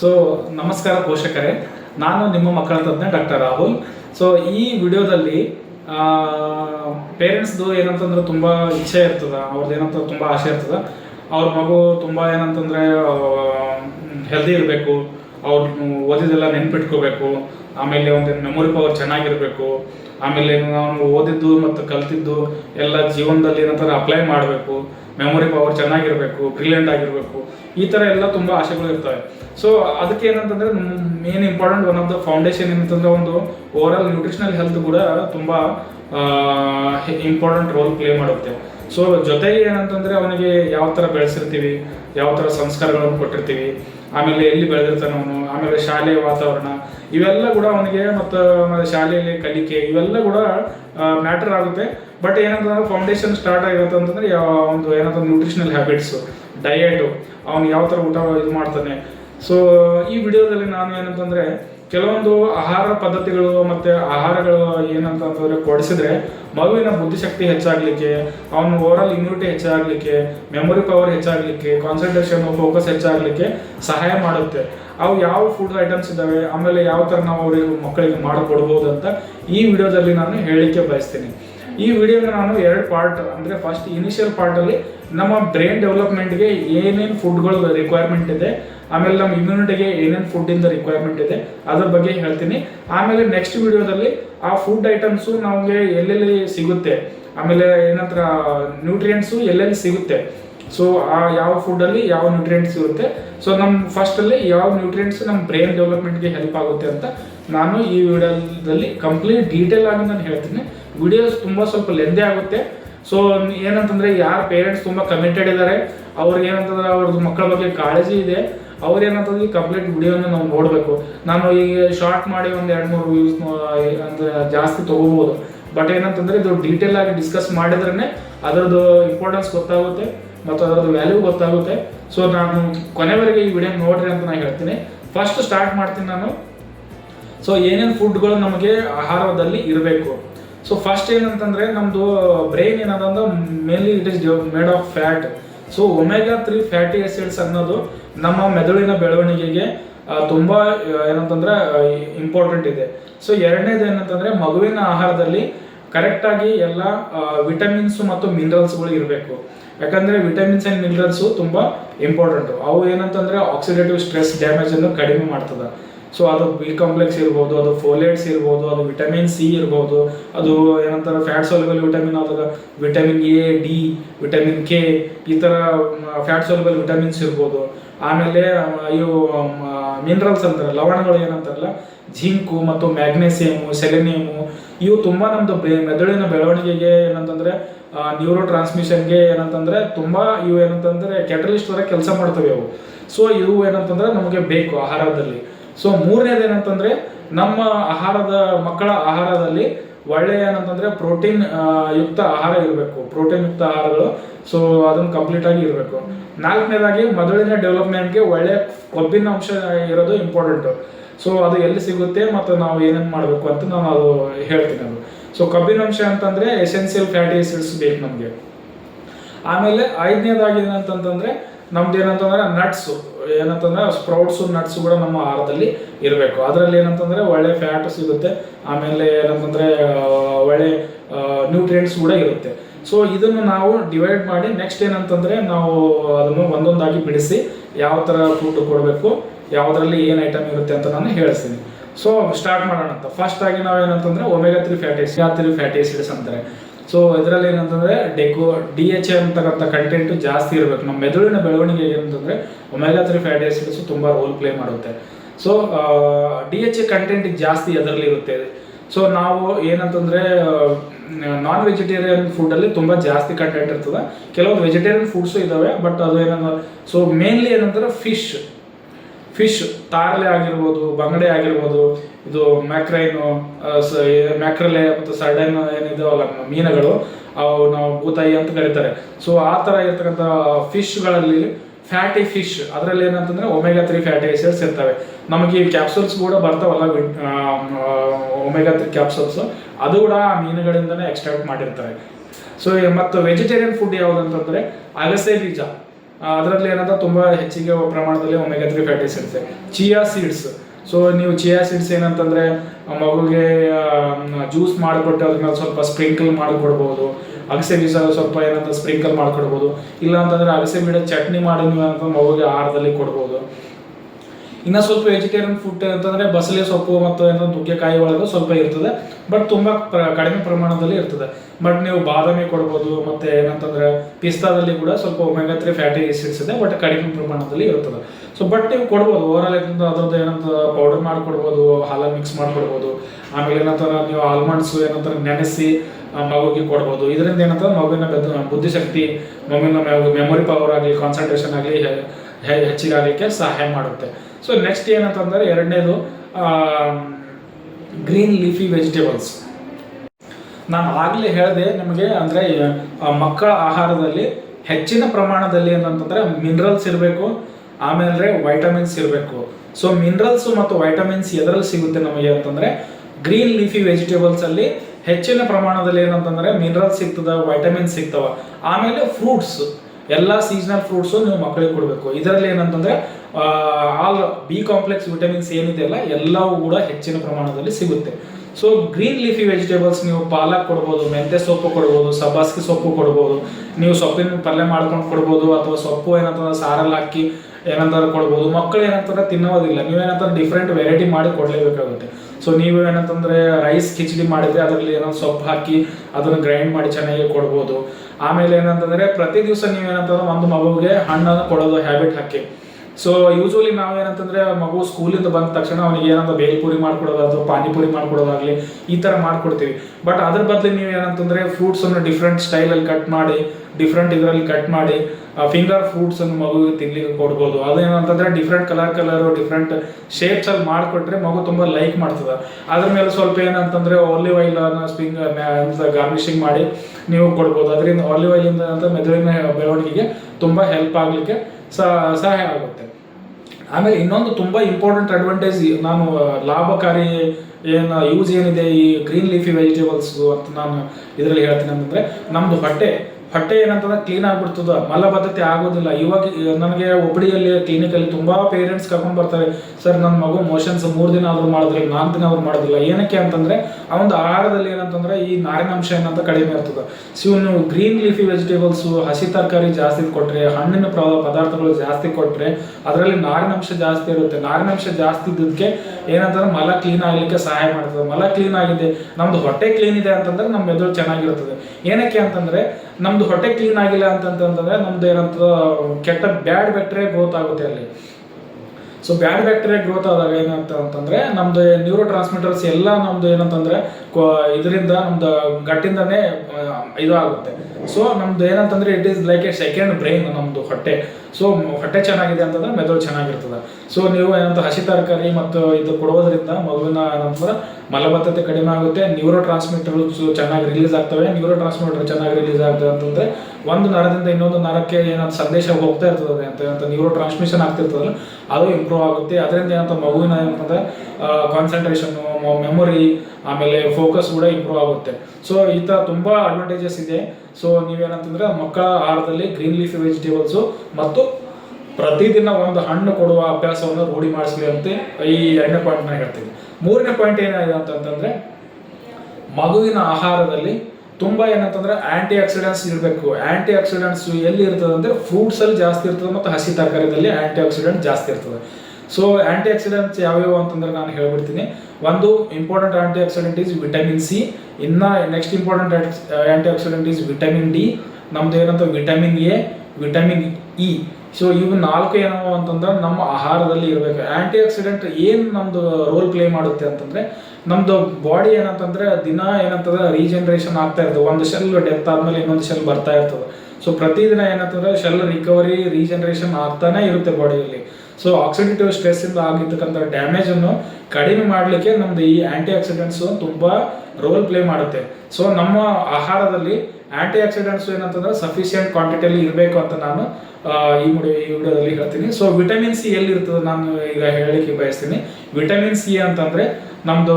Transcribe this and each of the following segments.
So ನಮಸ್ಕಾರ ಪೋಷಕರೇ. ನಾನು ನಿಮ್ಮ ಮಕ್ಕಳ ತಜ್ಞ ಡಾಕ್ಟರ್ ರಾಹುಲ್. ಸೊ ಈ ವಿಡಿಯೋದಲ್ಲಿ ಪೇರೆಂಟ್ಸ್ದು ಏನಂತಂದ್ರೆ ತುಂಬ ಇಚ್ಛೆ ಇರ್ತದೆ ಅವ್ರದ್ದು ಏನಂತ ತುಂಬ ಆಸೆ ಇರ್ತದೆ. ಅವ್ರ ಮಗು ತುಂಬ ಏನಂತಂದ್ರೆ ಹೆಲ್ದಿ ಇರಬೇಕು ಅವ್ರು ಓದಿದೆಲ್ಲ ನೆನ್ಪಿಟ್ಕೋಬೇಕು. ಆಮೇಲೆ ಒಂದು ಮೆಮೊರಿ ಪವರ್ ಚೆನ್ನಾಗಿರಬೇಕು. ಆಮೇಲೆ ನಾವು ಓದಿದ್ದು ಮತ್ತು ಕಲ್ತಿದ್ದು ಎಲ್ಲ ಜೀವನದಲ್ಲಿ ಏನಂತಾರೆ ಅಪ್ಲೈ ಮಾಡಬೇಕು. ಮೆಮೊರಿ ಪವರ್ ಚೆನ್ನಾಗಿರಬೇಕು ಬ್ರಿಲಿಯಂಟ್ ಆಗಿರಬೇಕು. ಈ ಥರ ಎಲ್ಲ ತುಂಬ ಆಸೆಗಳು ಇರ್ತವೆ. ಸೊ ಅದಕ್ಕೆ ಏನಂತಂದ್ರೆ main important one of the foundation ಏನಂತಂದ್ರೆ ಒಂದು ಓವರ್ ಆಲ್ ನ್ಯೂಟ್ರಿಷನಲ್ ಹೆಲ್ತ್ ಕೂಡ ತುಂಬ ಇಂಪಾರ್ಟೆಂಟ್ ರೋಲ್ ಪ್ಲೇ ಮಾಡುತ್ತೆ. ಸೊ ಜೊತೆಗೆ ಏನಂತಂದ್ರೆ ಅವನಿಗೆ ಯಾವ ಥರ ಬೆಳೆಸಿರ್ತೀವಿ, ಯಾವ ಥರ ಸಂಸ್ಕಾರಗಳನ್ನು ಕೊಟ್ಟಿರ್ತೀವಿ, ಆಮೇಲೆ ಎಲ್ಲಿ ಬೆಳೆದಿರ್ತಾನೆ ಅವನು ಆಮೇಲೆ ಶಾಲೆಯ ವಾತಾವರಣ, ಇವೆಲ್ಲ ಕೂಡ ಅವನಿಗೆ ಮತ್ತು ಶಾಲೆಯಲ್ಲಿ ಕಲಿಕೆ, ಇವೆಲ್ಲ ಕೂಡ ಮ್ಯಾಟರ್ ಆಗುತ್ತೆ. ಬಟ್ ಏನಂತಂದ್ರೆ ಫೌಂಡೇಶನ್ ಸ್ಟಾರ್ಟ್ ಆಗಿರುತ್ತೆ ಅಂತಂದ್ರೆ ಯಾವ ಒಂದು ಏನಂತ ನ್ಯೂಟ್ರಿಷನಲ್ ಹ್ಯಾಬಿಟ್ಸು ಡಯಟು ಅವನು ಯಾವ ಥರ ಊಟ ಇದು ಮಾಡ್ತಾನೆ. ಸೊ ಈ ವಿಡಿಯೋದಲ್ಲಿ ನಾನು ಏನಂತಂದ್ರೆ ಕೆಲವೊಂದು ಆಹಾರ ಪದ್ಧತಿಗಳು ಮತ್ತೆ ಆಹಾರಗಳು ಏನಂತಂದ್ರೆ ಕೊಡಿಸಿದ್ರೆ ಮಗುವಿನ ಬುದ್ಧಿಶಕ್ತಿ ಹೆಚ್ಚಾಗಲಿಕ್ಕೆ, ಅವನ ಓವರಾಲ್ ಇಮ್ಯುನಿಟಿ ಹೆಚ್ಚಾಗಲಿಕ್ಕೆ ಮೆಮೊರಿ ಪವರ್ ಹೆಚ್ಚಾಗಲಿಕ್ಕೆ ಕಾನ್ಸಂಟ್ರೇಷನ್ ಫೋಕಸ್ ಹೆಚ್ಚಾಗಲಿಕ್ಕೆ ಸಹಾಯ ಮಾಡುತ್ತೆ. ಅವು ಯಾವ ಫುಡ್ ಐಟಮ್ಸ್ ಇದ್ದಾವೆ ಆಮೇಲೆ ಯಾವ ಥರ ನಾವು ಅವರಿಗೆ ಮಕ್ಕಳಿಗೆ ಮಾಡಿಕೊಡ್ಬೋದು ಅಂತ ಈ ವಿಡಿಯೋದಲ್ಲಿ ನಾನು ಹೇಳಲಿಕ್ಕೆ ಬಯಸ್ತೀನಿ. ಈ ವಿಡಿಯೋನ ನಾನು ಎರಡು ಪಾರ್ಟ್ ಅಂದರೆ ಫಸ್ಟ್ ಇನಿಷಿಯಲ್ ಪಾರ್ಟಲ್ಲಿ ನಮ್ಮ ಬ್ರೈನ್ ಡೆವಲಪ್ಮೆಂಟ್ಗೆ ಏನೇನು ಫುಡ್ಗಳು ರಿಕ್ವೈರ್ಮೆಂಟ್ ಇದೆ ಆಮೇಲೆ ನಮ್ಮ ಇಮ್ಯುನಿಟಿಗೆ ಏನೇನು ಫುಡ್ಡಿಂದ ರಿಕ್ವೈರ್ಮೆಂಟ್ ಇದೆ, ಅದ್ರ ಬಗ್ಗೆ ಹೇಳ್ತೀನಿ. ಆಮೇಲೆ ನೆಕ್ಸ್ಟ್ ವಿಡಿಯೋದಲ್ಲಿ ಆ ಫುಡ್ ಐಟಮ್ಸು ನಮಗೆ ಎಲ್ಲೆಲ್ಲಿ ಸಿಗುತ್ತೆ, ಆಮೇಲೆ ಏನಂತರ ನ್ಯೂಟ್ರಿಯೆಂಟ್ಸು ಎಲ್ಲೆಲ್ಲಿ ಸಿಗುತ್ತೆ. ಸೊ ಆ ಯಾವ ಫುಡ್ಡಲ್ಲಿ ಯಾವ ನ್ಯೂಟ್ರಿಯೆಂಟ್ಸ್ ಸಿಗುತ್ತೆ ಸೊ ನಮ್ಮ ಫಸ್ಟಲ್ಲಿ ಯಾವ ನ್ಯೂಟ್ರಿಯೆಂಟ್ಸ್ ನಮ್ಮ ಬ್ರೈನ್ ಡೆವಲಪ್ಮೆಂಟ್ಗೆ ಹೆಲ್ಪ್ ಆಗುತ್ತೆ ಅಂತ ನಾನು ಈ ವಿಡಿಯೋದಲ್ಲಿ ಕಂಪ್ಲೀಟ್ ಡೀಟೇಲ್ ಆಗಿ ನಾನು ಹೇಳ್ತೀನಿ. ವಿಡಿಯೋಸ್ ತುಂಬ ಸ್ವಲ್ಪ ಲೆಂದೇ ಆಗುತ್ತೆ. ಸೊ ಏನಂತಂದ್ರೆ, ಯಾರು ಪೇರೆಂಟ್ಸ್ ತುಂಬ ಕಮಿಟೆಡ್ ಇದ್ದಾರೆ ಅವ್ರಿಗೆ ಏನಂತಂದ್ರೆ, ಅವ್ರದ್ದು ಮಕ್ಕಳ ಬಗ್ಗೆ ಕಾಳಜಿ ಇದೆ. ಅವ್ರು ಏನಂತಂದ್ರೆ ಈ ಕಂಪ್ಲೀಟ್ ವಿಡಿಯೋನ ನಾವು ನೋಡಬೇಕು. ನಾನು ಈಗ ಶಾರ್ಟ್ ಮಾಡಿ ಒಂದು ಎರಡು ಮೂರು ವ್ಯೂಸ್ ಅಂದ್ರೆ ಜಾಸ್ತಿ ತಗೋಬಹುದು ಬಟ್ ಏನಂತಂದ್ರೆ ಇದು ಡೀಟೇಲ್ ಆಗಿ ಡಿಸ್ಕಸ್ ಮಾಡಿದ್ರೇ ಅದರದ್ದು ಇಂಪಾರ್ಟೆನ್ಸ್ ಗೊತ್ತಾಗುತ್ತೆ ಮತ್ತು ಅದರದ್ದು ವ್ಯಾಲ್ಯೂ ಗೊತ್ತಾಗುತ್ತೆ. ಸೊ ನಾನು ಕೊನೆವರೆಗೆ ಈ ವಿಡಿಯೋ ನೋಡ್ರಿ ಅಂತ ನಾನು ಹೇಳ್ತೀನಿ. ಫಸ್ಟ್ ಸ್ಟಾರ್ಟ್ ಮಾಡ್ತೀನಿ ನಾನು. ಸೊ ಏನೇನು ಫುಡ್ಗಳು ನಮಗೆ ಆಹಾರದಲ್ಲಿ ಇರಬೇಕು. ಸೊ ಫಸ್ಟ್ ಏನಂತಂದ್ರೆ ನಮ್ಮದು brain ಏನದಂದ್ರೆ mainly it is made of fat so omega three fatty acids ಅನ್ನೋದು ನಮ್ಮ ಮೆದುಳಿನ ಬೆಳವಣಿಗೆಗೆ ತುಂಬ ಏನಂತಂದ್ರೆ ಇಂಪಾರ್ಟೆಂಟ್ ಇದೆ. ಸೊ ಎರಡನೇದು ಏನಂತಂದ್ರೆ ಮಗುವಿನ ಆಹಾರದಲ್ಲಿ ಕರೆಕ್ಟಾಗಿ ಎಲ್ಲ ವಿಟಮಿನ್ಸ್ ಮತ್ತು ಮಿನರಲ್ಸ್ಗಳು ಇರಬೇಕು. ಯಾಕಂದ್ರೆ ವಿಟಮಿನ್ಸ್ ಅಂಡ್ ಮಿನರಲ್ಸ್ ತುಂಬಾ ಇಂಪಾರ್ಟೆಂಟ್ ಅವು ಏನಂತಂದ್ರೆ ಆಕ್ಸಿಡೇಟಿವ್ ಸ್ಟ್ರೆಸ್ ಡ್ಯಾಮೇಜನ್ನು ಕಡಿಮೆ ಮಾಡ್ತದೆ. ಸೊ ಅದು ಬಿ ಕಾಂಪ್ಲೆಕ್ಸ್ ಇರ್ಬೋದು, ಅದು ಫೋಲೇಟ್ಸ್ ಇರ್ಬೋದು, ಅದು ವಿಟಮಿನ್ ಸಿ ಇರ್ಬೋದು, ಅದು ಏನಂತಾರೆ ಫ್ಯಾಟ್ ಸೋಲ್ಬಲ್ ವಿಟಮಿನ್ ಅದಾಗ vitamin A D vitamin K ಈ ಥರ ಫ್ಯಾಟ್ ಸೋಲ್ಬಲ್ ವಿಟಮಿನ್ಸ್ ಇರ್ಬೋದು. ಆಮೇಲೆ ಇವು ಮಿನರಲ್ಸ್ ಅಂತಾರೆ, ಲವಣಗಳು ಏನಂತಾರಲ್ಲ, ಜಿಂಕು ಮತ್ತು ಮ್ಯಾಗ್ನೇಸಿಯಮು ಸೆಲೆನಿಯಮು ಇವು ತುಂಬ ನಮ್ಮದು ಮೆದುಳಿನ ಬೆಳವಣಿಗೆಗೆ ಏನಂತಂದರೆ ನ್ಯೂರೋ ಟ್ರಾನ್ಸ್ಮಿಷನ್ಗೆ ಏನಂತಂದರೆ ತುಂಬ ಇವು ಏನಂತಂದರೆ ಕೆಟಲಿಸ್ಟ್ ಥರ ಕೆಲಸ ಮಾಡ್ತವೆ ಅವು. ಸೊ ಇವು ಏನಂತಂದ್ರೆ ನಮಗೆ ಬೇಕು ಆಹಾರದಲ್ಲಿ. ಸೊ ಮೂರನೇದು ಏನಂತಂದ್ರೆ ನಮ್ಮ ಆಹಾರದ, ಮಕ್ಕಳ ಆಹಾರದಲ್ಲಿ ಒಳ್ಳೆಯ ಏನಂತಂದ್ರೆ ಪ್ರೋಟೀನ್ ಯುಕ್ತ ಆಹಾರ ಇರಬೇಕು. ಪ್ರೋಟೀನ್ ಯುಕ್ತ ಆಹಾರಗಳು ಸೊ ಅದನ್ನು ಕಂಪ್ಲೀಟ್ ಆಗಿ ಇರಬೇಕು. ನಾಲ್ಕನೇದಾಗಿ, ಮೆದುಳಿನ ಡೆವಲಪ್ಮೆಂಟ್ಗೆ ಒಳ್ಳೆ ಕೊಬ್ಬಿನ ಅಂಶ ಇರೋದು ಇಂಪಾರ್ಟೆಂಟ್ ಸೊ ಅದು ಎಲ್ಲಿ ಸಿಗುತ್ತೆ ಮತ್ತು ನಾವು ಏನೇನು ಮಾಡಬೇಕು ಅಂತ ನಾನು ಅದು ಹೇಳ್ತೀನಿ ಅದು. ಸೊ ಕಬ್ಬಿನ ಅಂಶ ಅಂತಂದ್ರೆ ಎಸೆನ್ಸಿಯಲ್ ಫ್ಯಾಟಿ ಆಸಿಡ್ಸ್ ಬೇಕು ನಮಗೆ. ಆಮೇಲೆ ಐದನೇದಾಗಿ ಏನಂತಂದ್ರೆ ನಮ್ದು ಏನಂತಂದ್ರೆ ನಟ್ಸ್ ಏನಂತಂದ್ರೆ ಸ್ಪ್ರೌಟ್ಸು ನಟ್ಸ್ ಕೂಡ ನಮ್ಮ ಆಹಾರದಲ್ಲಿ ಇರಬೇಕು. ಅದರಲ್ಲಿ ಏನಂತಂದ್ರೆ ಒಳ್ಳೆ ಫ್ಯಾಟ್ ಸಿಗುತ್ತೆ, ಆಮೇಲೆ ಏನಂತಂದ್ರೆ ಒಳ್ಳೆ ನ್ಯೂಟ್ರಿಯೆಂಟ್ಸ್ ಕೂಡ ಇರುತ್ತೆ. ಸೊ ಇದನ್ನು ನಾವು ಡಿವೈಡ್ ಮಾಡಿ ನೆಕ್ಸ್ಟ್ ಏನಂತಂದ್ರೆ ನಾವು ಅದನ್ನು ಒಂದೊಂದಾಗಿ ಬಿಡಿಸಿ ಯಾವ ಥರ ಫುಡ್ ಕೊಡಬೇಕು, ಯಾವುದರಲ್ಲಿ ಏನು ಐಟಮ್ ಇರುತ್ತೆ ಅಂತ ನಾನು ಹೇಳ್ತೀನಿ. ಸೊ ಸ್ಟಾರ್ಟ್ ಮಾಡೋಣ ಅಂತ ಫಸ್ಟ್ ಆಗಿ ನಾವು ಏನಂತಂದ್ರೆ omega three fatty three fatty acids ಅಂತಾರೆ. ಸೊ ಇದರಲ್ಲಿ ಏನಂತಂದ್ರೆ ಡೆಕು ಡಿ ಎಚ್ ಎ ಅಂತಕ್ಕಂಥ ಕಂಟೆಂಟ್ ಜಾಸ್ತಿ ಇರಬೇಕು. ನಮ್ಮ ಮೆದುಳಿನ ಬೆಳವಣಿಗೆ ಏನಂತಂದ್ರೆ ಒಮೆಗಾ ತ್ರೀ ಫ್ಯಾಟಿ ಆಸಿಡ್ಸ್ ತುಂಬಾ ರೋಲ್ ಪ್ಲೇ ಮಾಡುತ್ತೆ. So D H A content ಜಾಸ್ತಿ ಅದರಲ್ಲಿ ಇರುತ್ತೆ. ಸೊ ನಾವು ಏನಂತಂದ್ರೆ ನಾನ್ ವೆಜಿಟೇರಿಯನ್ ಫುಡ್ಡಲ್ಲಿ ತುಂಬ ಜಾಸ್ತಿ ಕಂಟೆಂಟ್ ಇರ್ತದೆ. ಕೆಲವೊಂದು ವೆಜಿಟೇರಿಯನ್ ಫುಡ್ಸು ಇದಾವೆ ಬಟ್ ಅದು ಏನಂದ್ರೆ ಸೊ ಮೇನ್ಲಿ ಏನಂದ್ರೆ ಫಿಶ್ ಫಿಶ್ ತಾರ್ಲೆ ಆಗಿರ್ಬೋದು, ಬಂಗಡೆ ಆಗಿರ್ಬೋದು, ಇದು ಮ್ಯಾಕ್ರೈನು ಮ್ಯಾಕ್ರಲೆ ಮತ್ತು ಸರ್ಡೈನ್ ಏನಿದಾವಲ್ಲ ಮೀನುಗಳು, ಅವು ನಾವು ಭೂತಾಯಿ ಅಂತ ಕರೀತಾರೆ. ಸೊ ಆ ಥರ ಇರ್ತಕ್ಕಂಥ ಫಿಶ್ಗಳಲ್ಲಿ ಫ್ಯಾಟಿ ಫಿಶ್, ಅದರಲ್ಲಿ ಏನಂತಂದ್ರೆ ಒಮೆಗಾ ತ್ರೀ ಫ್ಯಾಟಿ ಆಸಿಡ್ಸ್ ಇರ್ತವೆ. ನಮಗೆ ಈ ಕ್ಯಾಪ್ಸೂಲ್ಸ್ ಕೂಡ ಬರ್ತಾವಲ್ಲ ಒಮೆಗಾ ತ್ರೀ ಕ್ಯಾಪ್ಸುಲ್ಸ್, ಅದು ಕೂಡ ಆ ಮೀನುಗಳಿಂದನೇ ಎಕ್ಸ್ಟ್ರಾಕ್ಟ್ ಮಾಡಿರ್ತಾರೆ. ಸೊ ಮತ್ತು ವೆಜಿಟೇರಿಯನ್ ಫುಡ್ ಯಾವುದು ಅಂತಂದ್ರೆ ಅಗಸೆ ಬೀಜ. ಅದರಲ್ಲಿ ಏನಂತ ತುಂಬ ಹೆಚ್ಚಿಗೆ ಪ್ರಮಾಣದಲ್ಲಿ ಒಮೆಗಾ ತ್ರೀ ಫ್ಯಾಟಿ ಇರುತ್ತೆ. ಚಿಯಾ ಸೀಡ್ಸ್ ಸೊ ನೀವು ಚಿಯಾ ಸೀಡ್ಸ್ ಏನಂತಂದ್ರೆ ಮಗುಗೆ ಜ್ಯೂಸ್ ಮಾಡಿಕೊಟ್ಟು ಮೇಲೆ ಸ್ವಲ್ಪ ಸ್ಪ್ರಿಂಕಲ್ ಮಾಡಿಕೊಡ್ಬೋದು. ಅಗಸೆ ಬೀಜ ಸ್ವಲ್ಪ ಏನಂತ ಸ್ಪ್ರಿಂಕಲ್ ಮಾಡ್ಕೊಡ್ಬೋದು. ಇಲ್ಲ ಅಂತಂದ್ರೆ ಅಗಸೆ ಬೀಡ ಚಟ್ನಿ ಮಾಡಿ ನೀವು ಅಂತ ಮಗುಗೆ ಆಹಾರದಲ್ಲಿ ಕೊಡ್ಬೋದು. ಇನ್ನು ಸ್ವಲ್ಪ ವೆಜಿಟೇರಿಯನ್ ಫುಡ್ ಅಂತಂದರೆ ಬಸಳೆ ಸೊಪ್ಪು ಮತ್ತು ಏನೋ ನುಗ್ಗೆಕಾಯಿ ಒಳಗೆ ಸ್ವಲ್ಪ ಇರ್ತದೆ ಬಟ್ ತುಂಬಾ ಕಡಿಮೆ ಪ್ರಮಾಣದಲ್ಲಿ ಇರ್ತದೆ. ಬಟ್ ನೀವು ಬಾದಾಮಿ ಕೊಡ್ಬೋದು, ಮತ್ತೆ ಏನಂತಂದ್ರೆ ಪಿಸ್ತಾದಲ್ಲಿ ಕೂಡ ಸ್ವಲ್ಪ ಒಮೆಗಾ ತ್ರೀ ಫ್ಯಾಟಿ ಆಸಿಡ್ಸ್ ಇದೆ ಬಟ್ ಕಡಿಮೆ ಪ್ರಮಾಣದಲ್ಲಿ ಇರ್ತದೆ. ಸೊ ಬಟ್ ನೀವು ಕೊಡ್ಬೋದು ಆಲ್ ಅದ್ರದ್ದು ಏನಂತ ಪೌಡರ್ ಮಾಡ್ಕೊಡ್ಬೋದು ಹಾಲಲ್ಲಿ ಮಿಕ್ಸ್ ಮಾಡ್ಕೊಡ್ಬೋದು. ಆಮೇಲೆ ಏನಂತಾರ ನೀವು ಆಲ್ಮಂಡ್ಸ್ ಏನಂತಾರ ನೆನೆಸಿ ಮಗುಗೆ ಕೊಡ್ಬೋದು. ಇದರಿಂದ ಏನಂತ ಮಗುವಿನ ಬುದ್ಧಿಶಕ್ತಿ, ಮಗುವಿನ ಮೆಮೊರಿ ಪವರ್ ಆಗಲಿ ಕಾನ್ಸಂಟ್ರೇಷನ್ ಆಗಲಿ ಹೆಚ್ಚಿಗೆ ಆಗಲಿಕ್ಕೆ ಸಹಾಯ ಮಾಡುತ್ತೆ. ಸೊ ನೆಕ್ಸ್ಟ್ ಏನಂತಂದರೆ ಎರಡನೇದು ಗ್ರೀನ್ ಲೀಫಿ ವೆಜಿಟೇಬಲ್ಸ್ ನಾನು ಆಗಲೇ ಹೇಳಿದೆ ನಿಮಗೆ, ಅಂದರೆ ಮಕ್ಕಳ ಆಹಾರದಲ್ಲಿ ಹೆಚ್ಚಿನ ಪ್ರಮಾಣದಲ್ಲಿ ಏನಂತಂದರೆ ಮಿನರಲ್ಸ್ ಇರಬೇಕು, ಆಮೇಲೆ ವೈಟಮಿನ್ಸ್ ಇರಬೇಕು. ಸೊ ಮಿನರಲ್ಸ್ ಮತ್ತು ವೈಟಮಿನ್ಸ್ ಎದರಲ್ಲಿ ಸಿಗುತ್ತೆ ನಮಗೆ ಅಂತಂದ್ರೆ ಗ್ರೀನ್ ಲೀಫಿ ವೆಜಿಟೇಬಲ್ಸಲ್ಲಿ ಹೆಚ್ಚಿನ ಪ್ರಮಾಣದಲ್ಲಿ ಏನಂತಂದರೆ ಮಿನರಲ್ಸ್ ಸಿಗ್ತದೆ ವೈಟಮಿನ್ಸ್ ಸಿಗ್ತವೆ. ಆಮೇಲೆ ಫ್ರೂಟ್ಸ್ ಎಲ್ಲ ಸೀಸನಲ್ ಫ್ರೂಟ್ಸು ನೀವು ಮಕ್ಕಳಿಗೆ ಕೊಡಬೇಕು. ಇದರಲ್ಲಿ ಏನಂತಂದ್ರೆ ಆಲ್ ಬಿ ಕಾಂಪ್ಲೆಕ್ಸ್ ವಿಟಮಿನ್ಸ್ ಏನಿದೆಯಲ್ಲ ಎಲ್ಲವೂ ಕೂಡ ಹೆಚ್ಚಿನ ಪ್ರಮಾಣದಲ್ಲಿ ಸಿಗುತ್ತೆ. ಸೊ ಗ್ರೀನ್ ಲೀಫಿ ವೆಜಿಟೇಬಲ್ಸ್ ನೀವು ಪಾಲಕ್ ಕೊಡ್ಬೋದು ಮೆಂತೆ ಸೊಪ್ಪು ಕೊಡ್ಬೋದು, ಸಬ್ಬಾಸ್ಗಿ ಸೊಪ್ಪು ಕೊಡ್ಬೋದು, ನೀವು ಸೊಪ್ಪಿನ ಪಲ್ಯ ಮಾಡ್ಕೊಂಡು ಕೊಡ್ಬೋದು, ಅಥವಾ ಸೊಪ್ಪು ಏನಂತಂದ್ರೆ ಸಾರಲ್ಲಿ ಹಾಕಿ ಏನಂತಾರೆ ಕೊಡ್ಬೋದು. ಮಕ್ಕಳು ಏನಂತಾರೆ ತಿನ್ನೋದಿಲ್ಲ. ನೀವೇನಂತಾರೆ ಡಿಫ್ರೆಂಟ್ ವೆರೈಟಿ ಮಾಡಿ ಕೊಡಲೇಬೇಕಾಗುತ್ತೆ. ಸೊ ನೀವು ಏನಂತಂದ್ರೆ ರೈಸ್ ಕಿಚಡಿ ಮಾಡಿದ್ರೆ ಅದರಲ್ಲಿ ಏನೋ ಸೊಪ್ಪು ಹಾಕಿ ಅದನ್ನು ಗ್ರೈಂಡ್ ಮಾಡಿ ಚೆನ್ನಾಗಿ ಕೊಡ್ಬೋದು. ಆಮೇಲೆ ಏನಂತಂದ್ರೆ ಪ್ರತಿ ದಿವಸ ನೀವು ಏನಂತಂದ್ರೆ ಒಂದು ಮಗುಗೆ ಹಣ್ಣನ್ನು ಕೊಡೋದು ಹ್ಯಾಬಿಟ್ ಹಾಕಿ. ಸೊ ಯೂಶುವಲಿ ನಾವೇನಂತಂದ್ರೆ ಮಗು ಸ್ಕೂಲಿಂದ ಬಂದ ತಕ್ಷಣ ಅವನಿಗೆ ಏನಂತ ಬೇಲ್ಪುರಿ ಮಾಡ್ಕೊಡೋದು ಅಥವಾ ಪಾನಿಪುರಿ ಮಾಡ್ಕೊಡೋದಾಗ್ಲಿ ಈ ತರ ಮಾಡ್ಕೊಡ್ತೀವಿ. ಬಟ್ ಅದ್ರ ಬದಲು ನೀವು ಏನಂತಂದ್ರೆ ಫ್ರೂಟ್ಸ್ ಅನ್ನು ಡಿಫ್ರೆಂಟ್ ಸ್ಟೈಲಲ್ಲಿ ಕಟ್ ಮಾಡಿ ಡಿಫ್ರೆಂಟ್ ಇದರಲ್ಲಿ ಕಟ್ ಮಾಡಿ ಫಿಂಗರ್ ಫ್ರೂಟ್ಸ್ ಅನ್ನು ಮಗು ತಿನ್ಲಿಕ್ಕೆ ಕೊಡ್ಬೋದು. ಅದೇನಂತಂದ್ರೆ different colour colour different shapes ಅಲ್ಲಿ ಮಾಡಿಕೊಟ್ರೆ ಮಗು ತುಂಬಾ ಲೈಕ್ ಮಾಡ್ತದೆ. ಅದ್ರ ಮೇಲೆ ಸ್ವಲ್ಪ ಏನಂತಂದ್ರೆ ಆಲಿವ್ ಆಯಿಲ್ ಸ್ಪಿಂಗ್ ಗಾರ್ನಿಶಿಂಗ್ ಮಾಡಿ ನೀವು ಕೊಡ್ಬೋದು. ಅದರಿಂದ ಆಲಿವ್ ಆಯಿಲ್ ಇಂದ ಮೆದುಳಿನ ಬೆಳವಣಿಗೆಗೆ ತುಂಬಾ ಹೆಲ್ಪ್ ಆಗ್ಲಿಕ್ಕೆ ಸಹಾಯ ಆಗುತ್ತೆ. ಆಮೇಲೆ ಇನ್ನೊಂದು ತುಂಬಾ ಇಂಪಾರ್ಟೆಂಟ್ ಅಡ್ವಾಂಟೇಜ್ ನಾನು ಲಾಭಕಾರಿ ಏನ ಯೂಸ್ ಏನಿದೆ ಈ ಗ್ರೀನ್ ಲೀಫಿ ವೆಜಿಟೇಬಲ್ಸ್ ಅಂತ ನಾನು ಇದರಲ್ಲಿ ಹೇಳ್ತೀನಿ ಅಂತಂದ್ರೆ, ನಮ್ದು ಹೊಟ್ಟೆ ಹೊಟ್ಟೆ ಏನಂತಂದ್ರೆ ಕ್ಲೀನ್ ಆಗ್ಬಿಡ್ತದ, ಮಲಬದ್ಧತೆ ಆಗೋದಿಲ್ಲ. ಇವಾಗ, ನನಗೆ ಒಬ್ಬಡಿಯಲ್ಲಿ ಕ್ಲಿನಿಕಲ್ಲಿ ತುಂಬಾ ಪೇರೆಂಟ್ಸ್ ಕರ್ಕೊಂಡ್ ಬರ್ತಾರೆ, ಸರ್ ನನ್ನ ಮಗು ಮೋಷನ್ಸ್ ಮೂರು ದಿನ ಆದ್ರೂ ಮಾಡೋದಿಲ್ಲ ನಾಲ್ಕು ದಿನ ಆದ್ರೂ ಮಾಡೋದಿಲ್ಲ. ಏನಕ್ಕೆ ಅಂತಂದ್ರೆ, ಆ ಒಂದು ಆಹಾರದಲ್ಲಿ ಏನಂತಂದ್ರೆ ಈ ನಾರಿನಾಂಶ ಏನಂತ ಕಡಿಮೆ ಇರ್ತದೆ. ಸೊ ನೀವು ಗ್ರೀನ್ ಲೀಫಿ ವೆಜಿಟೇಬಲ್ಸು ಹಸಿ ತರಕಾರಿ ಜಾಸ್ತಿ ಕೊಟ್ಟರೆ ಹಣ್ಣಿನ ಪದಾರ್ಥಗಳು ಜಾಸ್ತಿ ಕೊಟ್ಟರೆ ಅದರಲ್ಲಿ ನಾರಿನಾಂಶ ಜಾಸ್ತಿ ಇರುತ್ತೆ. ನಾರಿನಾಂಶ ಜಾಸ್ತಿ ಇದ್ದಕ್ಕೆ ಏನಂತಂದ್ರೆ ಮಲ ಕ್ಲೀನ್ ಆಗಲಿಕ್ಕೆ ಸಹಾಯ ಮಾಡ್ತದೆ. ಮಲ ಕ್ಲೀನ್ ಆಗಿದೆ, ನಮ್ದು ಹೊಟ್ಟೆ ಕ್ಲೀನ್ ಇದೆ ಅಂತಂದ್ರೆ ನಮ್ಮ ಮೆದುಳು ಚೆನ್ನಾಗಿರ್ತದೆ. ಏನಕ್ಕೆ ಅಂತಂದ್ರೆ ನಮ್ದು ಹೊಟ್ಟೆ ಕ್ಲೀನ್ ಆಗಿಲ್ಲ ಅಂತಂತಂದ್ರೆ ನಮ್ದು ಏನಂತ ಕೆಟ್ಟ ಬ್ಯಾಡ್ ಬ್ಯಾಕ್ಟೀರಿಯಾ ಗ್ರೋತ್ ಆಗುತ್ತೆ ಅಲ್ಲಿ. ಸೊ ಬ್ಯಾಡ್ ಬ್ಯಾಕ್ಟೀರಿಯಾ ಗ್ರೋತ್ ಆದಾಗ ಏನಂತ ಅಂತಂದ್ರೆ ನಮ್ದು ನ್ಯೂರೋ ಟ್ರಾನ್ಸ್ಮಿಟರ್ಸ್ ಎಲ್ಲ ನಮ್ದು ಏನಂತಂದ್ರೆ ಇದರಿಂದ ನಮ್ದು ಗಟ್ಟಿಂದನೇ ಆ, ಇದು ಆಗುತ್ತೆ. ಸೊ ನಮ್ದು ಏನಂತಂದ್ರೆ it is like a second brain ನಮ್ದು ಹೊಟ್ಟೆ. ಸೊ ಹೊಟ್ಟೆ ಚೆನ್ನಾಗಿದೆ ಅಂತಂದ್ರೆ ಮೆದುಳು ಚೆನ್ನಾಗಿರ್ತದೆ. ಸೊ ನೀವು ಏನಂತ ಹಸಿ ತರಕಾರಿ ಮತ್ತು ಇದು ಕೊಡೋದ್ರಿಂದ ಮಗುವಿನ ಏನಂತಂದ್ರೆ ಮಲಬದ್ಧತೆ ಕಡಿಮೆ ಆಗುತ್ತೆ. ನ್ಯೂರೋ ಟ್ರಾನ್ಸ್ಮಿಟರ್ಸ್ ಚೆನ್ನಾಗಿ ರಿಲೀಸ್ ಆಗ್ತವೆ. ನ್ಯೂರೋ ಟ್ರಾನ್ಸ್ಮಿಟರ್ ಚೆನ್ನಾಗಿ ರಿಲೀಸ್ ಆಗ್ತದೆ ಅಂತಂದ್ರೆ ಒಂದು ನರದಿಂದ ಇನ್ನೊಂದು ನರಕ್ಕೆ ಏನಂತ ಸಂದೇಶ ಹೋಗ್ತಾ ಇರ್ತದೆ ಅಂತ, ಏನಂತ ನ್ಯೂರೋ ಟ್ರಾನ್ಸ್ಮಿಷನ್ ಆಗ್ತಿರ್ತದಲ್ಲ, ಅದು ಇಂಪ್ರೂವ್ ಆಗುತ್ತೆ. ಅದರಿಂದ ಏನಂತ ಮಗುವಿನ ಏನಂತಂದ್ರೆ ಕಾನ್ಸಂಟ್ರೇಷನ್ ಮೆಮೊರಿ ಆಮೇಲೆ ಫೋಕಸ್ ಕೂಡ ಇಂಪ್ರೂವ್ ಆಗುತ್ತೆ. ಸೊ ಈ ಥರ ತುಂಬ ಅಡ್ವಾಂಟೇಜಸ್ ಇದೆ. ಸೊ ನೀವೇನಂತಂದ್ರೆ ಮಕ್ಕಳ ಆಹಾರದಲ್ಲಿ ಗ್ರೀನ್ ಲೀಫ್ ವೆಜಿಟೇಬಲ್ಸು ಮತ್ತು ಪ್ರತಿದಿನ ಒಂದು ಹಣ್ಣು ಕೊಡುವ ಅಭ್ಯಾಸವನ್ನು ರೂಢಿ ಮಾಡಿಸಲಿ ಅಂತ ಈ ಎರಡನೇ ಪಾಯಿಂಟ್ ನಾನು ಹೇಳ್ತೀನಿ. ಮೂರನೇ ಪಾಯಿಂಟ್ ಏನಾಗಿದೆ ಅಂತಂದ್ರೆ ಮಗುವಿನ ಆಹಾರದಲ್ಲಿ ತುಂಬಾ ಏನಂತಂದ್ರೆ ಆಂಟಿ ಆಕ್ಸಿಡೆಂಟ್ಸ್ ಇರಬೇಕು. ಆಂಟಿ ಆಕ್ಸಿಡೆಂಟ್ಸ್ ಎಲ್ಲಿ ಇರ್ತದೆ ಅಂದ್ರೆ ಫ್ರೂಟ್ಸ್ ಅಲ್ಲಿ ಜಾಸ್ತಿ ಇರ್ತದೆ ಮತ್ತು ಹಸಿ ತರಕಾರಿದಲ್ಲಿ ಆಂಟಿ ಆಕ್ಸಿಡೆಂಟ್ ಜಾಸ್ತಿ ಇರ್ತದೆ. ಸೊ ಆಂಟಿ ಆಕ್ಸಿಡೆಂಟ್ಸ್ ಯಾವ್ಯಾವ ಅಂತಂದ್ರೆ ನಾನು ಹೇಳ್ಬಿಡ್ತೀನಿ. ಒಂದು important antioxidant is vitamin C ಇನ್ನ next important antioxidant is vitamin D ನಮ್ದು ಏನಂತ vitamin A vitamin E so ಇವು ನಾಲ್ಕು ಏನೋ ಅಂತಂದ್ರೆ ನಮ್ಮ ಆಹಾರದಲ್ಲಿ ಇರಬೇಕು. ಆಂಟಿ ಆಕ್ಸಿಡೆಂಟ್ ಏನು ನಮ್ಮದು ರೋಲ್ ಪ್ಲೇ ಮಾಡುತ್ತೆ ಅಂತಂದ್ರೆ ನಮ್ಮದು ಬಾಡಿ ಏನಂತಂದ್ರೆ ದಿನ ಏನಂತಂದ್ರೆ ರೀಜನರೇಷನ್ ಆಗ್ತಾ ಇರ್ತದೆ. ಒಂದು ಶೆಲ್ ಡೆತ್ ಆದ್ಮೇಲೆ ಇನ್ನೊಂದು ಶೆಲ್ ಬರ್ತಾ ಇರ್ತದೆ. ಸೊ ಪ್ರತಿದಿನ ಏನಂತಂದ್ರೆ ಶೆಲ್ ರಿಕವರಿ ರೀಜನರೇಷನ್ ಆಗ್ತಾನೆ ಇರುತ್ತೆ ಬಾಡಿಯಲ್ಲಿ ಸೊ ಆಕ್ಸಿಡೇಟಿವ್ ಸ್ಟ್ರೆಸ್ ಇಂದ ಆಗಿರ್ತಕ್ಕಂಥ ಡ್ಯಾಮೇಜ್ ಅನ್ನು ಕಡಿಮೆ ಮಾಡಲಿಕ್ಕೆ ನಮ್ದು ಈ ಆಂಟಿ ಆಕ್ಸಿಡೆಂಟ್ಸ್ ತುಂಬಾ ರೋಲ್ ಪ್ಲೇ ಮಾಡುತ್ತೆ. ಸೊ ನಮ್ಮ ಆಹಾರದಲ್ಲಿ ಆಂಟಿ ಆಕ್ಸಿಡೆಂಟ್ಸ್ ಏನಂತಂದ್ರೆ ಸಫಿಷಿಯಂಟ್ ಕ್ವಾಂಟಿಟಿಯಲ್ಲಿ ಇರಬೇಕು ಅಂತ ನಾನು ಈ ಈ ವಿಡಿಯೋದಲ್ಲಿ ಹೇಳ್ತೀನಿ. ಸೊ ವಿಟಮಿನ್ ಸಿ ಎಲ್ಲಿ ಇರ್ತದೆ ನಾನು ಈಗ ಹೇಳಲಿಕ್ಕೆ ಬಯಸ್ತೀನಿ. ವಿಟಮಿನ್ ಸಿ ಅಂತಂದ್ರೆ ನಮ್ಮದು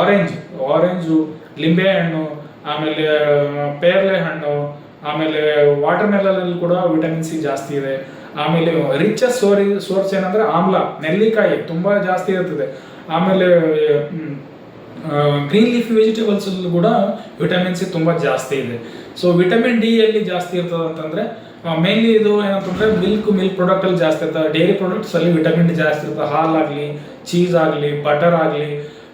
ಆರೆಂಜ್ ಆರೆಂಜು ಲಿಂಬೆ ಹಣ್ಣು, ಆಮೇಲೆ ಪೇರ್ಲೆ ಹಣ್ಣು, ಆಮೇಲೆ ವಾಟರ್ ಮೆಲನಲ್ಲಿ ಕೂಡ ವಿಟಮಿನ್ ಸಿ ಜಾಸ್ತಿ ಇದೆ. ಆಮೇಲೆ ರಿಚಸ್ ಸೋರಿ, ಸೋರ್ಸ್ ಏನಂದ್ರೆ ಆಮ್ಲ, ನೆಲ್ಲಿಕಾಯಿ ತುಂಬಾ ಜಾಸ್ತಿ ಇರ್ತದೆ. ಆಮೇಲೆ ಗ್ರೀನ್ ಲೀಫ್ ವೆಜಿಟೇಬಲ್ಸ್ ಕೂಡ ವಿಟಮಿನ್ ಸಿ ತುಂಬ ಜಾಸ್ತಿ ಇದೆ. ಸೊ ವಿಟಮಿನ್ ಡಿ ಎಲ್ಲಿ ಜಾಸ್ತಿ ಇರ್ತದೆ ಅಂತಂದ್ರೆ ಮೇನ್ಲಿ ಇದು ಏನಂತಂದ್ರೆ ಮಿಲ್ಕ್ ಮಿಲ್ಕ್ ಪ್ರಾಡಕ್ಟ್ ಅಲ್ಲಿ ಜಾಸ್ತಿ ಇರ್ತದೆ. ಡೈರಿ ಪ್ರಾಡಕ್ಟ್ಸ್ ಅಲ್ಲಿ ವಿಟಮಿನ್ ಡಿ ಜಾಸ್ತಿ ಇರ್ತದೆ. ಹಾಲಾಗಲಿ ಚೀಸ್ ಆಗಲಿ ಬಟರ್ ಆಗಲಿ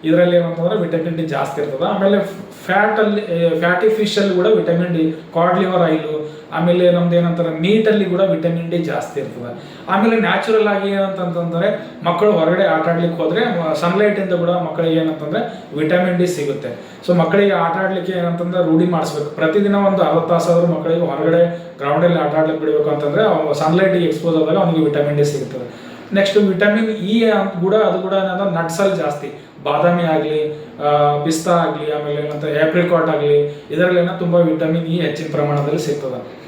ಇದರಲ್ಲಿ ಏನಂತಂದ್ರೆ ವಿಟಮಿನ್ ಡಿ ಜಾಸ್ತಿ ಇರ್ತದೆ. ಆಮೇಲೆ ಫ್ಯಾಟ್ ಅಲ್ಲಿ ಫ್ಯಾಟಿ ಫಿಶ್ ಅಲ್ಲಿ ಕೂಡ vitamin D cod liver oil ಆಮೇಲೆ ನಮ್ದು ಏನಂತಾರೆ ಮೀಟ್ ಅಲ್ಲಿ ಕೂಡ ವಿಟಮಿನ್ ಡಿ ಜಾಸ್ತಿ ಇರ್ತದೆ. ಆಮೇಲೆ ನ್ಯಾಚುರಲ್ ಆಗಿ ಏನಂತಂತಂದ್ರೆ ಮಕ್ಕಳು ಹೊರಗಡೆ ಆಟ ಆಡ್ಲಿಕ್ಕೆ ಹೋದ್ರೆ ಸನ್ಲೈಟ್ ಇಂದ ಕೂಡ ಮಕ್ಕಳಿಗೆ ಏನಂತಂದ್ರೆ ವಿಟಮಿನ್ ಡಿ ಸಿಗುತ್ತೆ. ಸೊ ಮಕ್ಕಳಿಗೆ ಆಟ ಆಡ್ಲಿಕ್ಕೆ ಏನಂತಂದ್ರೆ ರೂಢಿ ಮಾಡಿಸ್ಬೇಕು. ಪ್ರತಿದಿನ ಒಂದು ಅರ್ಧ ತಾಸಾದರೂ ಮಕ್ಕಳಿಗೆ ಹೊರಗಡೆ ಗ್ರೌಂಡ್ ಅಲ್ಲಿ ಆಟ ಆಡ್ಲಿಕ್ಕೆ ಬಿಡಬೇಕು ಅಂತಂದ್ರೆ ಸನ್ಲೈಟ್ ಎಕ್ಸ್ಪೋಸ್ ಆದಾಗ ಅವನಿಗೆ ವಿಟಮಿನ್ ಡಿ ಸಿಗುತ್ತದೆ. ನೆಕ್ಸ್ಟ್ ವಿಟಮಿನ್ ಇ ಕೂಡ, ಅದು ಕೂಡ ಏನಂದ್ರೆ ನಟ್ಸಲ್ಲಿ ಜಾಸ್ತಿ. ಬಾದಾಮಿ ಆಗಲಿ ಪಿಸ್ತಾ ಆಗಲಿ, ಆಮೇಲೆ ಏನಂತ ಆ್ಯಪ್ರಿಕಾಟ್ ಆಗಲಿ ಇದರಲ್ಲಿ ಏನೋ ತುಂಬ ವಿಟಮಿನ್ ಇ ಹೆಚ್ಚಿನ ಪ್ರಮಾಣದಲ್ಲಿ ಸಿಗ್ತದೆ.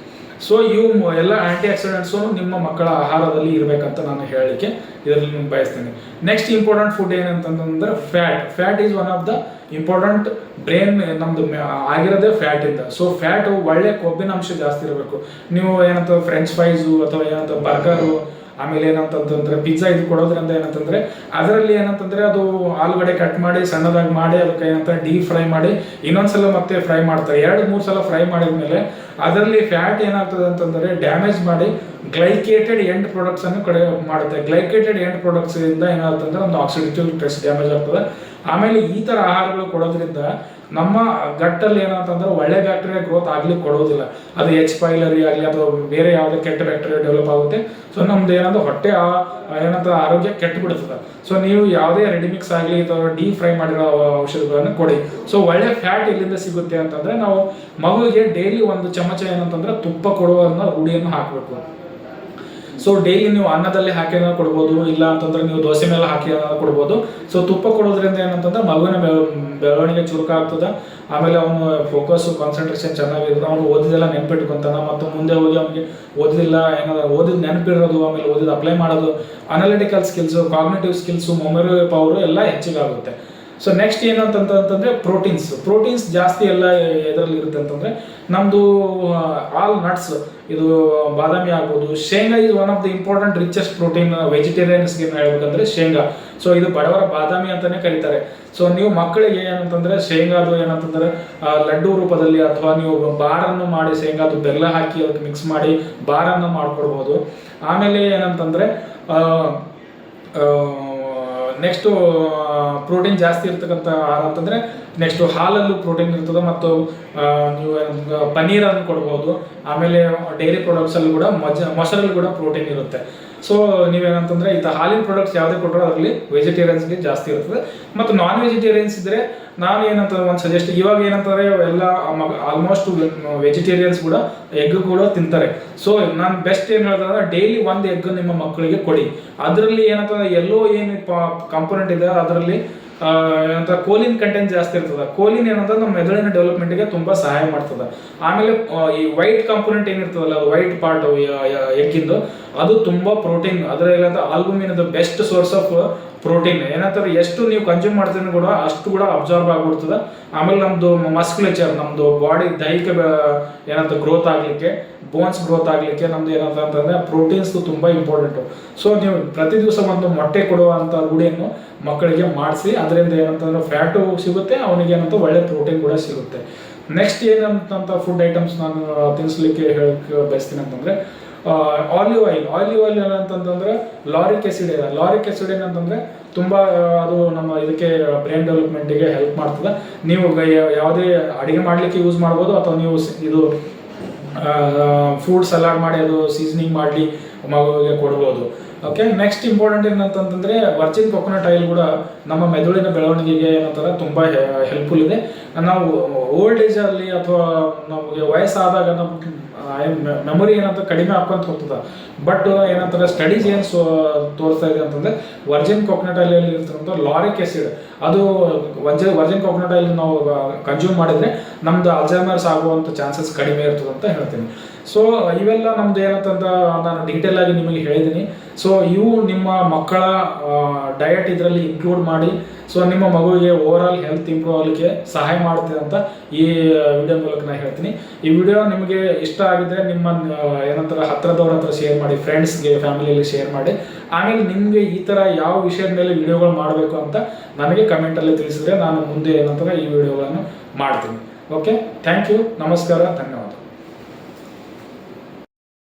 ಸೊ ಇವು ಎಲ್ಲ ಆ್ಯಂಟಿ ಆಕ್ಸಿಡೆಂಟ್ಸು ನಿಮ್ಮ ಮಕ್ಕಳ ಆಹಾರದಲ್ಲಿ ಇರಬೇಕಂತ ನಾನು ಹೇಳಲಿಕ್ಕೆ ಇದರಲ್ಲಿ ಬಯಸ್ತೇನೆ. ನೆಕ್ಸ್ಟ್ ಇಂಪಾರ್ಟೆಂಟ್ ಫುಡ್ ಏನಂತಂದ್ರೆ fat fat is one of the important brain ನಮ್ದು ಮ- ಆಗಿರೋದೇ ಫ್ಯಾಟ್ ಇಂದ. ಸೊ ಫ್ಯಾಟು ಒಳ್ಳೆ ಕೊಬ್ಬಿನ ಅಂಶ ಜಾಸ್ತಿ ಇರಬೇಕು. ನೀವು ಏನಂತ ಫ್ರೆಂಚ್ ಫ್ರೈಸು ಅಥವಾ ಏನಂತ ಬರ್ಗರು ಆಮೇಲೆ ಏನಂತಂತಂದ್ರೆ ಪಿಜ್ಜಾ ಇದು ಕೊಡೋದ್ರಿಂದ ಏನಂತಂದ್ರೆ ಅದರಲ್ಲಿ ಏನಂತಂದ್ರೆ ಅದು ಆಲೂಗಡೆ ಕಟ್ ಮಾಡಿ, ಸಣ್ಣದಾಗಿ ಮಾಡಿ, ಅದಕ್ಕೆ ಏನಂತ ಡೀಪ್ ಫ್ರೈ ಮಾಡಿ, ಇನ್ನೊಂದ್ಸಲ ಮತ್ತೆ ಫ್ರೈ ಮಾಡ್ತಾರೆ. ಎರಡು, ಮೂರು ಸಲ ಫ್ರೈ ಮಾಡಿದ್ಮೇಲೆ ಅದರಲ್ಲಿ ಫ್ಯಾಟ್ ಏನಾಗ್ತದೆ ಅಂತಂದ್ರೆ ಡ್ಯಾಮೇಜ್ ಮಾಡಿ ಗ್ಲೈಕೇಟೆಡ್ ಎಂಡ್ ಪ್ರಾಡಕ್ಟ್ಸ್ ಅನ್ನು ಕಡೆ ಮಾಡುತ್ತೆ. ಗ್ಲೈಕೇಟೆಡ್ ಎಂಡ್ ಪ್ರಾಡಕ್ಟ್ಸ್ ಇಂದ ಏನಾಗ್ತಂದ್ರೆ ಒಂದು ಆಕ್ಸಿಡೇಟಿವ್ ಸ್ಟ್ರೆಸ್ ಡ್ಯಾಮೇಜ್ ಆಗ್ತದೆ. ಆಮೇಲೆ ಈ ತರ ಆಹಾರಗಳು ಕೊಡೋದ್ರಿಂದ ನಮ್ಮ ಗಟ್ಟಲ್ಲಿ ಏನಂತಂದ್ರೆ ಒಳ್ಳೆ ಬ್ಯಾಕ್ಟೀರಿಯಾ ಗ್ರೋತ್ ಆಗ್ಲಿಕ್ಕೆ ಕೊಡೋದಿಲ್ಲ. ಅದು ಎಚ್ ಪೈಲರಿ ಆಗಲಿ ಅಥವಾ ಬೇರೆ ಯಾವುದೇ ಕೆಟ್ಟ ಬ್ಯಾಕ್ಟೀರಿಯಾ ಡೆವಲಪ್ ಆಗುತ್ತೆ. ಸೊ ನಮ್ದು ಏನಂದ್ರೆ ಹೊಟ್ಟೆ ಏನಂತ ಆರೋಗ್ಯ ಕೆಟ್ಟು ಬಿಡ್ತದೆ ಸೊ ನೀವು ಯಾವುದೇ ರೆಡಿಮಿಕ್ಸ್ ಆಗಲಿ ಅಥವಾ ಡೀ ಫ್ರೈ ಮಾಡಿರೋ ಔಷಧಗಳನ್ನು ಕೊಡಿ. ಸೊ ಒಳ್ಳೆ ಫ್ಯಾಟ್ ಇಲ್ಲಿಂದ ಸಿಗುತ್ತೆ ಅಂತಂದ್ರೆ ನಾವು ಮಗುವಿಗೆ ಡೈಲಿ ಒಂದು ಚಮಚ ಏನಂತಂದ್ರೆ ತುಪ್ಪ ಕೊಡುವ ರೂಢಿಯನ್ನು ಹಾಕಬೇಕು. ಸೊ ಡೈಲಿ ನೀವು ಅನ್ನದಲ್ಲಿ ಹಾಕಿ ಏನಾದ್ರು ಕೊಡ್ಬೋದು, ಇಲ್ಲ ಅಂತಂದ್ರೆ ನೀವು ದೋಸೆ ಮೇಲೆ ಹಾಕಿ ಏನಾದ್ರು ಕೊಡ್ಬೋದು. ಸೊ ತುಪ್ಪ ಕೊಡೋದ್ರಿಂದ ಏನಂತಂದ್ರೆ ಮಗುವಿನ ಬೆಳ- ಬೆಳವಣಿಗೆ ಚುರುಕ ಆಗ್ತದೆ. ಆಮೇಲೆ ಅವನು ಫೋಕಸ್ ಕಾನ್ಸಂಟ್ರೇಷನ್ ಚೆನ್ನಾಗಿರ್ತದೆ ಅವನು ಓದಿದೆಲ್ಲ ನೆನ್ಪಿಟ್ಕೊಂತಾನ. ಮತ್ತು ಮುಂದೆ ಹೋಗಿ ಅವನಿಗೆ ಓದಿಲ್ಲ ಏನಾದ್ರು ಓದಿದ ನೆನಪಿರೋದು, ಆಮೇಲೆ ಓದಿದ ಅಪ್ಲೈ ಮಾಡೋದು analytical skills cognitive skills memory power ಎಲ್ಲ ಹೆಚ್ಚಿಗಾಗುತ್ತೆ. ಸೊ ನೆಕ್ಸ್ಟ್ ಏನಂತಂತಂದ್ರೆ ಪ್ರೋಟೀನ್ಸ್ ಪ್ರೋಟೀನ್ಸ್ ಜಾಸ್ತಿ ಎಲ್ಲ ಇದರಲ್ಲಿ ಇರುತ್ತೆ ಅಂತಂದ್ರೆ ನಮ್ದು ಆಲ್ ನಟ್ಸ್ ಇದು ಬಾದಾಮಿ ಆಗ್ಬೋದು. ಶೇಂಗಾ is one of the important richest protein ವೆಜಿಟೇರಿಯನ್ಸ್ಗೆ ಹೇಳ್ಬೇಕಂದ್ರೆ ಶೇಂಗಾ. ಸೊ ಇದು ಬಡವರ ಬಾದಾಮಿ ಅಂತಾನೆ ಕರೀತಾರೆ. ಸೊ ನೀವು ಮಕ್ಕಳಿಗೆ ಏನಂತಂದ್ರೆ ಶೇಂಗಾದು ಏನಂತಂದ್ರೆ ಲಡ್ಡು ರೂಪದಲ್ಲಿ ಅಥವಾ ನೀವು ಬಾರನ್ನು ಮಾಡಿ ಶೇಂಗಾದು ಬೆಲ್ಲ ಹಾಕಿ ಅದಕ್ಕೆ ಮಿಕ್ಸ್ ಮಾಡಿ ಬಾರನ್ನು ಮಾಡ್ಕೊಡ್ಬೋದು. ಆಮೇಲೆ ಏನಂತಂದ್ರೆ ಆ, ನೆಕ್ಸ್ಟ್ ಪ್ರೋಟೀನ್ ಜಾಸ್ತಿ ಇರ್ತಕ್ಕಂಥ ಆಹಾರ ಅಂತಂದ್ರೆ ನೆಕ್ಸ್ಟ್ ಹಾಲಲ್ಲೂ ಪ್ರೋಟೀನ್ ಇರ್ತದೆ ಮತ್ತು ನೀವು ಪನ್ನೀರ್ ಅನ್ನು ಕೊಡ್ಬೋದು. ಆಮೇಲೆ ಡೈರಿ ಪ್ರಾಡಕ್ಟ್ಸ್ ಅಲ್ಲಿ ಕೂಡ ಮೊಜ, ಮೊಸರಲ್ಲಿ ಕೂಡ ಪ್ರೋಟೀನ್ ಇರುತ್ತೆ. ಸೊ ನೀವೇನಂತಂದ್ರೆ ಈ ಹಾಲಿನ ಪ್ರಾಡಕ್ಟ್ಸ್ ಯಾವುದೇ ಕೊಟ್ಟರೂ ಅದರಲ್ಲಿ ವೆಜಿಟೇರಿಯನ್ಸ್ಗೆ ಜಾಸ್ತಿ ಇರ್ತದೆ. ಮತ್ತು ನಾನ್ ವೆಜಿಟೇರಿಯನ್ಸ್ ಇದ್ರೆ ನಾನು ಏನಂತ ಒಂದು ಸಜೆಸ್ಟ್ ಇವಾಗ ಏನಂತಾರೆ ಎಲ್ಲ ಆಲ್ಮೋಸ್ಟ್ ವೆಜಿಟೇರಿಯನ್ಸ್ ಕೂಡ ಎಗ್ ಕೂಡ ತಿಂತಾರೆ. ಸೊ ನಾನು ಬೆಸ್ಟ್ ಏನು ಹೇಳ್ತಾರೆ ಡೈಲಿ ಒಂದು ಎಗ್ ನಿಮ್ಮ ಮಕ್ಕಳಿಗೆ ಕೊಡಿ. ಅದರಲ್ಲಿ ಏನಂತಂದ್ರೆ ಎಲ್ಲೋ ಏನು ಕಾಂಪೋನೆಂಟ್ ಇದೆ, ಅದರಲ್ಲಿ ಏನಂತ ಕೋಲಿನ್ ಕಂಟೆಂಟ್ ಜಾಸ್ತಿ ಇರ್ತದೆ. ಕೋಲಿನ್ ಏನಂತಂದ್ರೆ ನಮ್ಮ ಮೆದುಳಿನ ಡೆವಲಪ್ಮೆಂಟ್ಗೆ ತುಂಬಾ ಸಹಾಯ ಮಾಡ್ತದೆ. ಆಮೇಲೆ ಈ ವೈಟ್ ಕಾಂಪೋನೆಂಟ್ ಏನಿರ್ತದಲ್ಲ ಅದು ವೈಟ್ ಪಾರ್ಟ್ ಎಗ್ಗಿಂದು ಅದು ತುಂಬಾ ಪ್ರೋಟೀನ್ ಅದರಲ್ಲಿ albumin best source of protein. ಏನಂತಾರೆ ಎಷ್ಟು ನೀವು ಕನ್ಸ್ಯೂಮ್ ಮಾಡ್ತೀನಿ ಕೂಡ ಅಷ್ಟು ಕೂಡ ಅಬ್ಸಾರ್ಬ್ ಆಗ್ಬಿಡ್ತದೆ. ಆಮೇಲೆ ನಮ್ದು ಮಸ್ಕ್ಯುಲೇಚರ್ ನಮ್ಮದು ಬಾಡಿ ದೈಹಿಕ ಏನಂತ ಗ್ರೋತ್ ಆಗಲಿಕ್ಕೆ ಬೋನ್ಸ್ ಗ್ರೋತ್ ಆಗಲಿಕ್ಕೆ ನಮ್ದು ಏನಂತ ಅಂತಂದ್ರೆ ಪ್ರೋಟೀನ್ಸ್ ತುಂಬ ಇಂಪಾರ್ಟೆಂಟ್ ಸೊ ನೀವು ಪ್ರತಿ ದಿವಸ ಒಂದು ಮೊಟ್ಟೆ ಕೊಡುವಂತ ರೂಢಿಯನ್ನು ಮಕ್ಕಳಿಗೆ ಮಾಡಿಸಿ, ಅದರಿಂದ ಏನಂತಂದ್ರೆ ಫ್ಯಾಟು ಸಿಗುತ್ತೆ, ಅವನಿಗೆ ಏನಂತ ಒಳ್ಳೆ ಪ್ರೋಟೀನ್ ಕೂಡ ಸಿಗುತ್ತೆ. ನೆಕ್ಸ್ಟ್ ಏನಂತ ಫುಡ್ ಐಟಮ್ಸ್ ನಾನು ತಿನ್ನಿಸ್ಲಿಕ್ಕೆ ಹೇಳಕ್ಕೆ ಬಯಸ್ತೀನಿ ಅಂತಂದ್ರೆ ಆಲಿವ್ ಆಯಿಲ್ ಆಲಿವ್ ಆಯಿಲ್ ಏನಂತಂತಂದ್ರೆ ಲಾರಿಕ್ ಆಸಿಡ್ ಇದೆ. ಲಾರಿಕ್ ಆಸಿಡ್ ಏನಂತಂದ್ರೆ ತುಂಬಾ ಅದು ನಮ್ಮ ಇದಕ್ಕೆ ಬ್ರೈನ್ ಡೆವಲಪ್ಮೆಂಟಿಗೆ ಹೆಲ್ಪ್ ಮಾಡ್ತದೆ. ನೀವು ಯಾವುದೇ ಅಡಿಗೆ ಮಾಡ್ಲಿಕ್ಕೆ ಯೂಸ್ ಮಾಡ್ಬೋದು ಅಥವಾ ನೀವು ಇದು ಫುಡ್ ಸಲಾಡ್ ಮಾಡಿ ಅದು ಸೀಸನಿಂಗ್ ಮಾಡಲಿ ಮಗುವಿಗೆ ಕೊಡ್ಬೋದು. ಓಕೆ ನೆಕ್ಸ್ಟ್ ಇಂಪಾರ್ಟೆಂಟ್ ಏನಂತಂದ್ರೆ ವರ್ಜಿನ್ ಕೊಕೊನಟ್ ಆಯಿಲ್ ಕೂಡ ನಮ್ಮ ಮೆದುಳಿನ ಬೆಳವಣಿಗೆಗೆ ಏನಂತಾರೆ ತುಂಬ ಹೆಲ್ಪ್ಫುಲ್ ಇದೆ. ನಾವು ಓಲ್ಡ್ ಏಜ್ ಅಲ್ಲಿ ಅಥವಾ ನಮಗೆ ವಯಸ್ಸಾದಾಗ ನಮ್ಮ ಮೆಮೊರಿ ಏನಂತ ಕಡಿಮೆ ಹಾಕೊಂತ ಹೋಗ್ತದ. ಬಟ್ ಏನಂತಾರೆ ಸ್ಟಡೀಸ್ ಏನು ಸೋ, ತೋರಿಸ್ತಾ ಇದೆ ಅಂತಂದ್ರೆ ವರ್ಜಿನ್ ಕೊಕೊನಟ್ ಆಯಿಲ್ ಇರ್ತಕ್ಕಂಥ ಲಾರಿಕ್ ಆಸಿಡ್ ಅದು ವರ್ಜಿನ್ ಕೊಕೊನಟ್ ಆಯಿಲ್ ನಾವು ಕನ್ಸ್ಯೂಮ್ ಮಾಡಿದ್ರೆ ನಮ್ದು ಅಲ್ಝೈಮರ್ಸ್ ಆಗುವಂಥ ಚಾನ್ಸಸ್ ಕಡಿಮೆ ಇರ್ತದೆ ಅಂತ ಹೇಳ್ತೀನಿ. ಸೊ ಇವೆಲ್ಲ ನಮ್ದು ಏನಂತಂದ ನಾನು ಡೀಟೇಲ್ ಆಗಿ ನಿಮಗೆ ಹೇಳಿದ್ದೀನಿ ಸೊ ಇವು ನಿಮ್ಮ ಮಕ್ಕಳ ಡಯಟ್ ಇದರಲ್ಲಿ ಇನ್ಕ್ಲೂಡ್ ಮಾಡಿ ಸೊ ನಿಮ್ಮ ಮಗುವಿಗೆ ಓವರ್ ಹೆಲ್ತ್ ಇಂಪ್ರೂವ್ ಆಗಲಿಕ್ಕೆ ಸಹಾಯ ಮಾಡುತ್ತೆ ಅಂತ ಈ ವಿಡಿಯೋ ಮೂಲಕ ನಾನು ಹೇಳ್ತೀನಿ. ಈ ವಿಡಿಯೋ ನಿಮಗೆ ಇಷ್ಟ ಆಗಿದ್ರೆ ನಿಮ್ಮ ಏನಂತಾರೆ ಹತ್ರದವ್ರ ಹತ್ರ ಶೇರ್ ಮಾಡಿ ಫ್ರೆಂಡ್ಸ್ಗೆ ಫ್ಯಾಮಿಲಿಯಲ್ಲಿ ಶೇರ್ ಮಾಡಿ. ಆಮೇಲೆ ನಿಮಗೆ ಈ ಥರ ಯಾವ ವಿಷಯದ ಮೇಲೆ ವಿಡಿಯೋಗಳು ಮಾಡಬೇಕು ಅಂತ ನನಗೆ ಕಮೆಂಟಲ್ಲಿ ತಿಳಿಸಿದ್ರೆ ನಾನು ಮುಂದೆ ಏನಂತಾರೆ ಈ ವಿಡಿಯೋಗಳನ್ನು ಮಾಡ್ತೀನಿ. ಓಕೆ ಥ್ಯಾಂಕ್ ಯು ನಮಸ್ಕಾರ. ಧನ್ಯವಾದ.